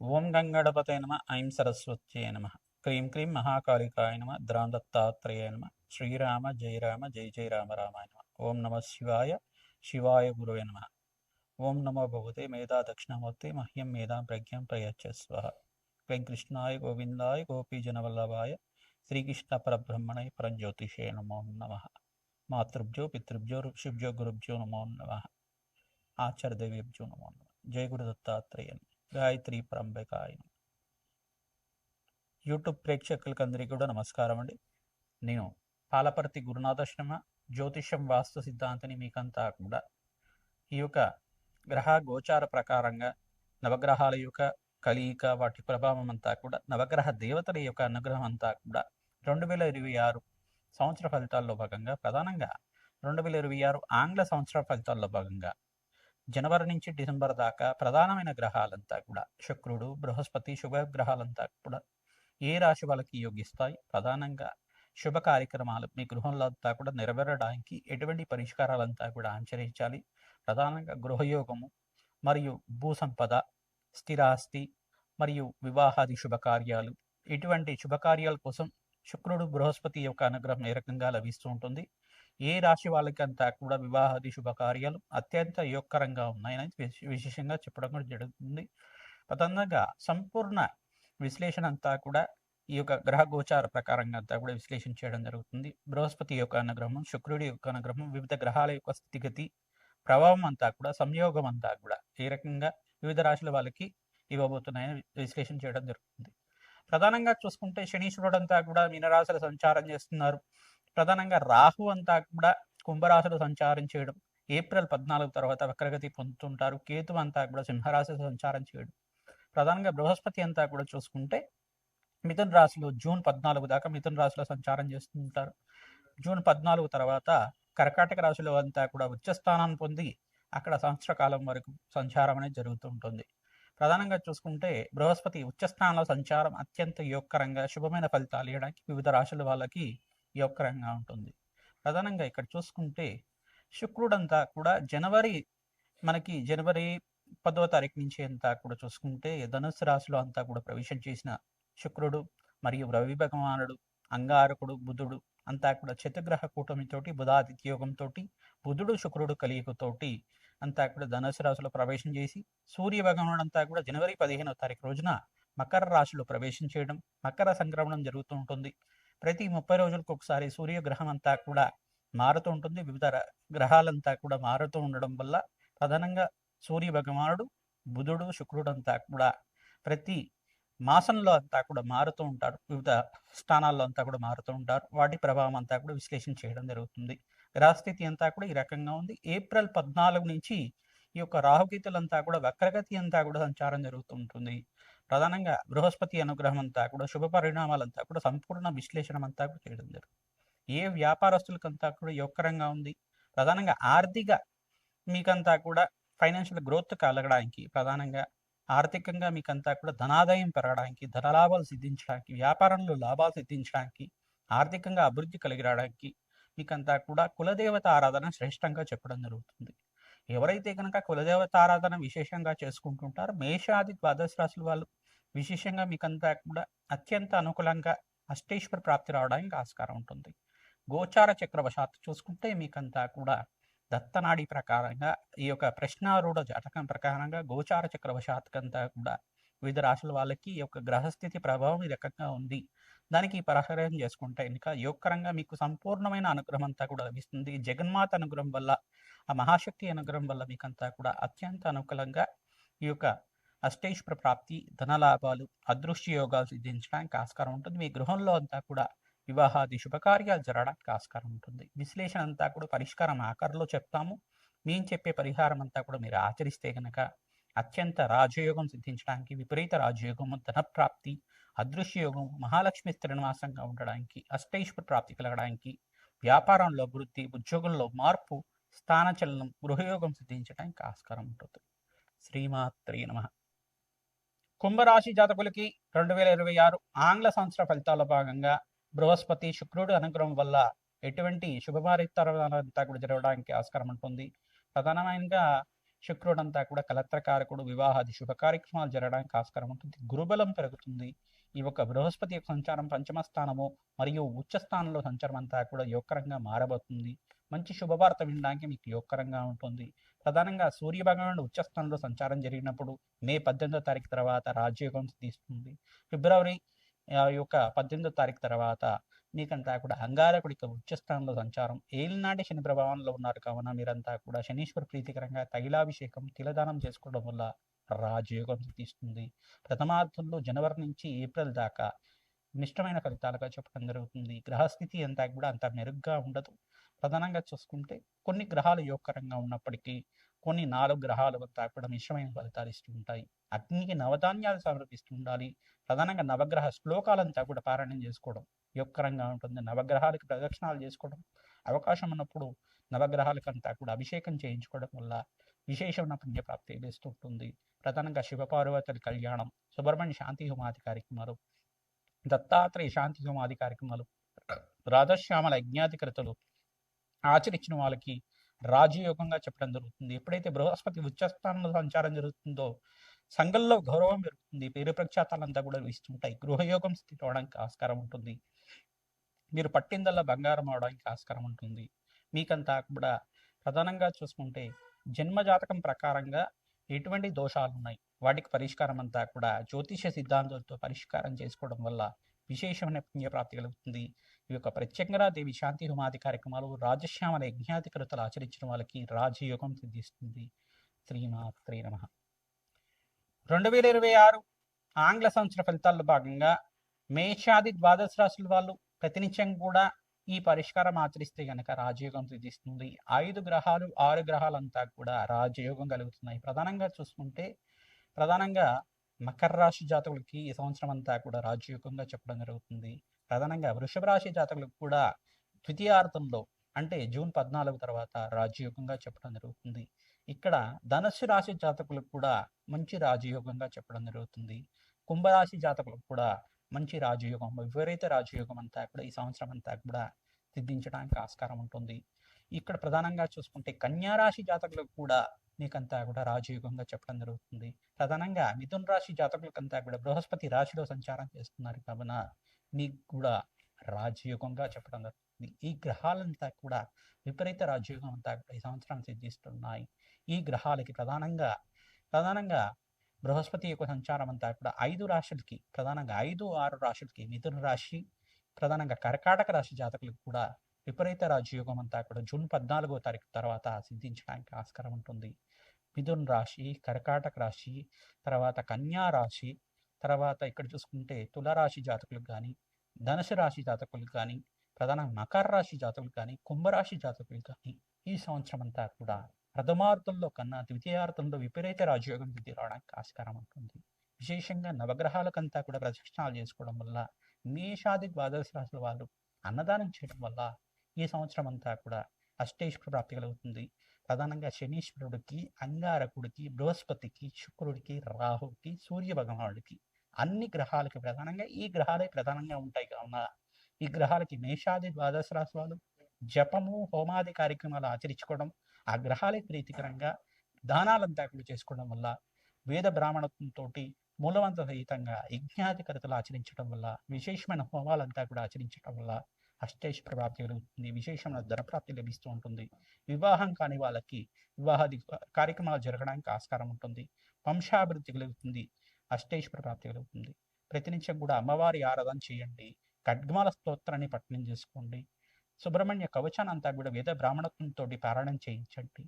ఓం గంగణపతే నమ ఐం సరస్వత్యే నమ క్రీం క్రీం మహాకాళికాయ నమ ద్రాందత్తాత్రేయ నమ శ్రీరామ జయ రామ జయ జయ రామ రామాయ నమ ఓం నమ శివాయ శివాయ గురువే నమ. ఓం నమో భగవతే మేధా దక్షిణామూర్తి మహ్యం మేధాం ప్రజ్ఞం ప్రయచ్చస్వ వెంకృష్ణాయ గోవిందాయ గోపీజనవల్లభాయ శ్రీకృష్ణ పరబ్రహ్మణయ పరంజ్యోతిషే నమో నమ. మాతృభ్యో పితృభ్యో ఋషిభ్యో గురుభ్యో నమో నమ. ఆచార్యదేవేభ్యో నమో నమ. జయ గురు దత్తాత్రేయ నమః. గాయత్రి పరంబకాయ నమః. యూట్యూబ్ ప్రేక్షకులకు అందరికీ కూడా నమస్కారం అండి నేను పాలపర్తి గురునాథాశ్రమ జ్యోతిష్యం వాస్తు సిద్ధాంతిని మీకంతా కూడా ఈ యొక్క గ్రహ గోచార ప్రకారంగా నవగ్రహాల యొక్క కలియిక వాటి ప్రభావం అంతా కూడా నవగ్రహ దేవతల యొక్క అనుగ్రహం అంతా కూడా రెండు వేల ఇరవై ఆరు సంవత్సర ఫలితాల్లో భాగంగా ప్రధానంగా రెండు వేల ఇరవై ఆరు ఆంగ్ల సంవత్సర ఫలితాల్లో భాగంగా జనవరి నుంచి డిసెంబర్ దాకా ప్రధానమైన గ్రహాలంతా కూడా శుక్రుడు బృహస్పతి శుభ గ్రహాలంతా కూడా ఏ రాశి వాళ్ళకి యోగిస్తాయి? ప్రధానంగా శుభ కార్యక్రమాలు మీ గృహంలో అంతా కూడా నెరవేరడానికి ఎటువంటి పరిష్కారాలంతా కూడా ఆచరించాలి. ప్రధానంగా గృహయోగము మరియు భూ సంపద స్థిరాస్తి మరియు వివాహాది శుభకార్యాలు. ఇటువంటి శుభకార్యాల కోసం శుక్రుడు బృహస్పతి యొక్క అనుగ్రహం ఏ రకంగా లభిస్తూ ఉంటుంది? ఏ రాశి వాళ్ళకంతా కూడా వివాహాది శుభకార్యాలు అత్యంత యోగకరంగా ఉన్నాయని విశేషంగా చెప్పడం కూడా జరుగుతుంది. ప్రధానంగా సంపూర్ణ విశ్లేషణ అంతా కూడా ఈ యొక్క గ్రహ గోచార ప్రకారంగా అంతా కూడా విశ్లేషణ చేయడం జరుగుతుంది. బృహస్పతి యొక్క అనుగ్రహం శుక్రుడి యొక్క అనుగ్రహం వివిధ గ్రహాల యొక్క స్థితిగతి ప్రభావం అంతా కూడా సంయోగం అంతా కూడా ఏ రకంగా వివిధ రాశుల వాళ్ళకి ఇవ్వబోతున్నాయని విశ్లేషణ చేయడం జరుగుతుంది. ప్రధానంగా చూసుకుంటే శనీశ్వరుడు అంతా కూడా మీనరాశులు సంచారం చేస్తున్నారు. ప్రధానంగా రాహు అంతా కూడా కుంభరాశిలో సంచారం చేయడం ఏప్రిల్ పద్నాలుగు తర్వాత వక్రగతి పొందుతుంటారు కేతు అంతా కూడా సింహరాశిలో సంచారం చేయడం. ప్రధానంగా బృహస్పతి అంతా కూడా చూసుకుంటే మిథున రాశిలో జూన్ పద్నాలుగు దాకా మిథున రాశిలో సంచారం చేస్తుంటారు. జూన్ పద్నాలుగు తర్వాత కర్కాటక రాశిలో అంతా కూడా ఉచ్చ స్థానాన్ని పొంది అక్కడ సంవత్సర కాలం వరకు సంచారం అనేది జరుగుతూ ఉంటుంది ప్రధానంగా చూసుకుంటే బృహస్పతి ఉచ్చ స్థానంలో సంచారం అత్యంత యోగకరంగా శుభమైన ఫలితాలు ఇవ్వడానికి వివిధ రాశుల వాళ్ళకి యోగకరంగా ఉంటుంది. ప్రధానంగా ఇక్కడ చూసుకుంటే శుక్రుడంతా కూడా జనవరి మనకి జనవరి పదవ తారీఖు నుంచి అంతా కూడా చూసుకుంటే ధనుస్సు రాశిలో అంతా కూడా ప్రవేశం చేసిన శుక్రుడు మరియు రవి భగవానుడు అంగారకుడు బుధుడు అంతా కూడా చతుగ్రహ కూటమితోటి బుధాదిత్య యోగంతో బుధుడు శుక్రుడు కలియుగతోటి అంతా కూడా ధనుసు రాశిలో ప్రవేశం చేసి సూర్య భగవానుడు అంతా కూడా జనవరి పదిహేనవ తారీఖు రోజున మకర రాశిలో ప్రవేశం చేయడం మకర సంక్రమణం జరుగుతూ ఉంటుంది. ప్రతి ముప్పై రోజులకు ఒకసారి సూర్యగ్రహం అంతా కూడా మారుతూ ఉంటుంది. వివిధ ర- గ్రహాలంతా కూడా మారుతూ ఉండడం వల్ల ప్రధానంగా సూర్య భగవానుడు బుధుడు శుక్రుడు అంతా కూడా ప్రతి మాసంలో అంతా కూడా మారుతూ ఉంటారు. వివిధ స్థానాల్లో అంతా కూడా మారుతూ ఉంటారు. వాటి ప్రభావం అంతా కూడా విశ్లేషణ చేయడం జరుగుతుంది. గ్రహస్థితి అంతా కూడా ఈ రకంగా ఉంది. ఏప్రిల్ పద్నాలుగు నుంచి ఈ యొక్క రాహుగీతులంతా కూడా వక్రగతి అంతా కూడా సంచారం జరుగుతూ ఉంటుంది. ప్రధానంగా బృహస్పతి అనుగ్రహం అంతా కూడా శుభ పరిణామాలంతా కూడా సంపూర్ణ విశ్లేషణ అంతా కూడా చేయడం జరుగుతుంది. ఏ వ్యాపారస్తులకంతా కూడా యోగకరంగా ఉంది. ప్రధానంగా ఆర్థిక మీకంతా కూడా ఫైనాన్షియల్ గ్రోత్ కలగడానికి ప్రధానంగా ఆర్థికంగా మీకంతా కూడా ధనాదాయం పెరగడానికి ధనలాభాలు సిద్ధించడానికి వ్యాపారంలో లాభాలు సిద్ధించడానికి ఆర్థికంగా అభివృద్ధి కలిగి రావడానికి మీకంతా కూడా కులదేవత ఆరాధన శ్రేష్టంగా చెప్పడం జరుగుతుంది. ఎవరైతే కనుక కులదేవత ఆరాధన విశేషంగా చేసుకుంటుంటారో మేషాది ద్వాదశ రాశుల వాళ్ళు విశేషంగా మీకంతా కూడా అత్యంత అనుకూలంగా అష్టేశ్వర ప్రాప్తి రావడానికి ఆస్కారం ఉంటుంది. గోచార చక్రవశాత్తు చూసుకుంటే మీకంతా కూడా దత్తనాడి ప్రకారంగా ఈ యొక్క ప్రశ్నారూఢ జాతకం ప్రకారంగా గోచార చక్రవశాత్కంతా కూడా వివిధ రాశుల వాళ్ళకి ఈ యొక్క గ్రహస్థితి ప్రభావం ఈ రకంగా ఉంది. దానికి పరిహారం చేసుకుంటే ఇంకా యోగకరంగా మీకు సంపూర్ణమైన అనుగ్రహం అంతా కూడా లభిస్తుంది. జగన్మాత అనుగ్రహం వల్ల ఆ మహాశక్తి అనుగ్రహం వల్ల మీకంతా కూడా అత్యంత అనుకూలంగా ఈ యొక్క అష్టేశ్వర ప్రాప్తి ధనలాభాలు అదృశ్య యోగాలు సిద్ధించడానికి ఆస్కారం ఉంటుంది. మీ గృహంలో అంతా కూడా వివాహాది శుభకార్యాలు జరగడానికి ఆస్కారం ఉంటుంది. విశ్లేషణ అంతా కూడా పరిష్కారం ఆఖరిలో చెప్తాము. మేము చెప్పే పరిహారం అంతా కూడా మీరు ఆచరిస్తే కనుక అత్యంత రాజయోగం సిద్ధించడానికి విపరీత రాజయోగము ధనప్రాప్తి అదృశ్య యోగం మహాలక్ష్మి స్థిరనివాసంగా ఉండడానికి అష్టైశ్వర ప్రాప్తి కలగడానికి వ్యాపారంలో అభివృద్ధి ఉద్యోగంలో మార్పు స్థానచలనం గృహయోగం సిద్ధించడానికి ఆస్కారం ఉంటుంది. శ్రీమాత్రి నమ. కుంభరాశి జాతకులకి రెండు వేల ఇరవై ఆరు ఆంగ్ల సంవత్సర ఫలితాల భాగంగా బృహస్పతి శుక్రుడు అనుగ్రహం వల్ల ఎటువంటి శుభమారితరంతా కూడా జరగడానికి ఆస్కారం ఉంటుంది. ప్రధానమైనగా శుక్రుడంతా కూడా కలత్రకారకుడు వివాహాది శుభ కార్యక్రమాలు జరగడానికి ఆస్కారం ఉంటుంది. గురుబలం పెరుగుతుంది. ఈ యొక్క బృహస్పతి యొక్క సంచారం పంచమ స్థానము మరియు ఉచ్చ స్థానంలో సంచారం అంతా కూడా యోగకరంగా మారబోతుంది. మంచి శుభవార్త వినడానికి మీకు యోగకరంగా ఉంటుంది. ప్రధానంగా సూర్య భగవానుడు ఉచ్చస్థానంలో సంచారం జరిగినప్పుడు మే పద్దెనిమిదో తారీఖు తర్వాత రాజయోగం తీస్తుంది ఫిబ్రవరి ఆ యొక్క పద్దెనిమిదో తారీఖు తర్వాత మీకంతా కూడా అంగారకుడి ఉచ్చస్థానంలో సంచారం. ఏలినాటి శని ప్రభావంలో ఉన్నారు. కావున మీరంతా కూడా శనీశ్వర ప్రీతికరంగా తైలాభిషేకం తిలదానం చేసుకోవడం వల్ల రాజయోగం తీస్తుంది ప్రథమార్థంలో జనవరి నుంచి ఏప్రిల్ దాకా మిష్టమైన ఫలితాలుగా చెప్పడం జరుగుతుంది. గ్రహస్థితి అంతా కూడా అంత మెరుగ్గా ఉండదు. ప్రధానంగా చూసుకుంటే కొన్ని గ్రహాలు యోగకరంగా ఉన్నప్పటికీ కొన్ని నాలుగు గ్రహాలు తాకడం కూడా మిశ్రమైన ఫలితాలు ఇస్తూ ఉంటాయి. అగ్నికి నవధాన్యాలు సమర్పిస్తూ ఉండాలి. ప్రధానంగా నవగ్రహ శ్లోకాలంతా కూడా పారాయణం చేసుకోవడం యోగకరంగా ఉంటుంది. నవగ్రహాలకు ప్రదక్షిణాలు చేసుకోవడం అవకాశం ఉన్నప్పుడు నవగ్రహాలకంతా కూడా అభిషేకం చేయించుకోవడం వల్ల విశేషమైన పుణ్యప్రాప్తి లభిస్తూ ఉంటుంది. ప్రధానంగా శివపార్వతుల కళ్యాణం సుబ్రహ్మణ్య శాంతి హోమాది కార్యక్రమాలు దత్తాత్రేయ శాంతి హోమాది కార్యక్రమాలు రాధశ్యామల యజ్ఞాధికృతలు ఆచరించిన వాళ్ళకి రాజయోగంగా చెప్పడం జరుగుతుంది. ఎప్పుడైతే బృహస్పతి ఉచ్చస్థానంలో సంచారం జరుగుతుందో సంఘంలో గౌరవం పెరుగుతుంది. పేరు ప్రఖ్యాతాలంతా కూడా ఇస్తుంటాయి గృహయోగం స్థితి అవడానికి ఆస్కారం ఉంటుంది. మీరు పట్టిందల్లా బంగారం అవడానికి ఆస్కారం ఉంటుంది. మీకంతా కూడా ప్రధానంగా చూసుకుంటే జన్మ జాతకం ప్రకారంగా ఎటువంటి దోషాలు ఉన్నాయి? వాటికి పరిష్కారం అంతా కూడా జ్యోతిష సిద్ధాంతాలతో పరిష్కారం చేసుకోవడం వల్ల విశేషమైన పుణ్యప్రాప్తి కలుగుతుంది. ఈ యొక్క ప్రత్యంగరాదేవి శాంతి హోమాది కార్యక్రమాలు రాజశ్యామల యజ్ఞాధికృతలు ఆచరించిన వాళ్ళకి రాజయోగం సిద్ధిస్తుంది. శ్రీమాత్రే నమ. రెండు వేల ఇరవై ఆరు ఆంగ్ల సంవత్సర ఫలితాల్లో భాగంగా మేషాది ద్వాదశ రాశుల వాళ్ళు ప్రతినిత్యం కూడా ఈ పరిష్కారం ఆచరిస్తే గనక రాజయోగం సిద్ధిస్తుంది. ఐదు గ్రహాలు ఆరు గ్రహాలంతా కూడా రాజయోగం కలుగుతున్నాయి. ప్రధానంగా చూసుకుంటే ప్రధానంగా మకర రాశి జాతకులకి ఈ సంవత్సరం అంతా కూడా రాజయోగంగా చెప్పడం జరుగుతుంది. ప్రధానంగా వృషభ రాశి జాతకులకు కూడా ద్వితీయార్థంలో అంటే జూన్ పద్నాలుగు తర్వాత రాజయోగంగా చెప్పడం జరుగుతుంది. ఇక్కడ ధనుస్సు రాశి జాతకులకు కూడా మంచి రాజయోగంగా చెప్పడం జరుగుతుంది. కుంభరాశి జాతకులకు కూడా మంచి రాజయోగం విపరీత రాజయోగం అంతా కూడా ఈ సంవత్సరం అంతా కూడా సిద్ధించడానికి ఆస్కారం ఉంటుంది. ఇక్కడ ప్రధానంగా చూసుకుంటే కన్యా రాశి జాతకులకు కూడా మీకంతా కూడా రాజయోగంగా చెప్పడం జరుగుతుంది. ప్రధానంగా మిథున్ రాశి జాతకులకంతా కూడా బృహస్పతి రాశిలో సంచారం చేస్తున్నారు. కావున మీకు కూడా రాజయోగంగా చెప్పడం జరుగుతుంది. ఈ గ్రహాలంతా కూడా విపరీత రాజయోగం అంతా కూడా ఈ సంవత్సరం సిద్ధిస్తున్నాయి. ఈ గ్రహాలకి ప్రధానంగా ప్రధానంగా బృహస్పతి యొక్క సంచారం అంతా కూడా ఐదు రాశులకి ప్రధానంగా ఐదు ఆరు రాశులకి మిథున రాశి ప్రధానంగా కర్కాటక రాశి జాతకులకు కూడా విపరీత రాజయోగం అంతా కూడా జూన్ పద్నాలుగో తారీఖు తర్వాత సిద్ధించడానికి ఆస్కారం ఉంటుంది. మిథున్ రాశి కర్కాటక రాశి తర్వాత కన్యా రాశి తర్వాత ఇక్కడ చూసుకుంటే తులరాశి జాతకులకు కానీ ధనుసు రాశి జాతకులకు కానీ ప్రధాన మకర రాశి జాతకులు కానీ కుంభరాశి జాతకులు కానీ ఈ సంవత్సరం అంతా కూడా ప్రథమార్థంలో కన్నా ద్వితీయార్థంలో విపరీత రాజయోగం సిద్ధి రావడానికి ఆస్కారం ఉంటుంది. విశేషంగా నవగ్రహాలకంతా కూడా ప్రదక్షిణాలు చేసుకోవడం వల్ల మేషాది ద్వాదశ రాశుల వాళ్ళు అన్నదానం చేయడం వల్ల ఈ సంవత్సరం అంతా కూడా అష్టేశ్వర ప్రాప్తి కలుగుతుంది. ప్రధానంగా శనీశ్వరుడికి అంగారకుడికి బృహస్పతికి శుక్రుడికి రాహుకి సూర్య భగవానుడికి అన్ని గ్రహాలకి ప్రధానంగా ఈ గ్రహాలే ప్రధానంగా ఉంటాయి కావున ఈ గ్రహాలకి మేషాది ద్వాదశ రాశి జపము హోమాది కార్యక్రమాలు ఆచరించుకోవడం ఆ గ్రహాలే ప్రీతికరంగా దానాలంతా కూడా చేసుకోవడం వల్ల వేద బ్రాహ్మణత్వంతో మూలవంత సహితంగా యజ్ఞాధికరతలు ఆచరించడం వల్ల విశేషమైన హోమాలంతా కూడా ఆచరించడం వల్ల అష్టేశ్వర ప్రాప్తి కలుగుతుంది విశేషమైన ధనప్రాప్తి లభిస్తూ ఉంటుంది. వివాహం కాని వాళ్ళకి వివాహాది కార్యక్రమాలు జరగడానికి ఆస్కారం ఉంటుంది వంశాభివృద్ధి కలుగుతుంది అష్టేశ్వర ప్రాప్తి కలుగుతుంది. ప్రతినిత్యం కూడా అమ్మవారి ఆరాధన చేయండి. ఖడ్గమాల స్తోత్రాన్ని పట్టణం చేసుకోండి. సుబ్రహ్మణ్య కవచాన్ని అంతా కూడా వేద బ్రాహ్మణత్వంతో పారాయణం చేయించండి.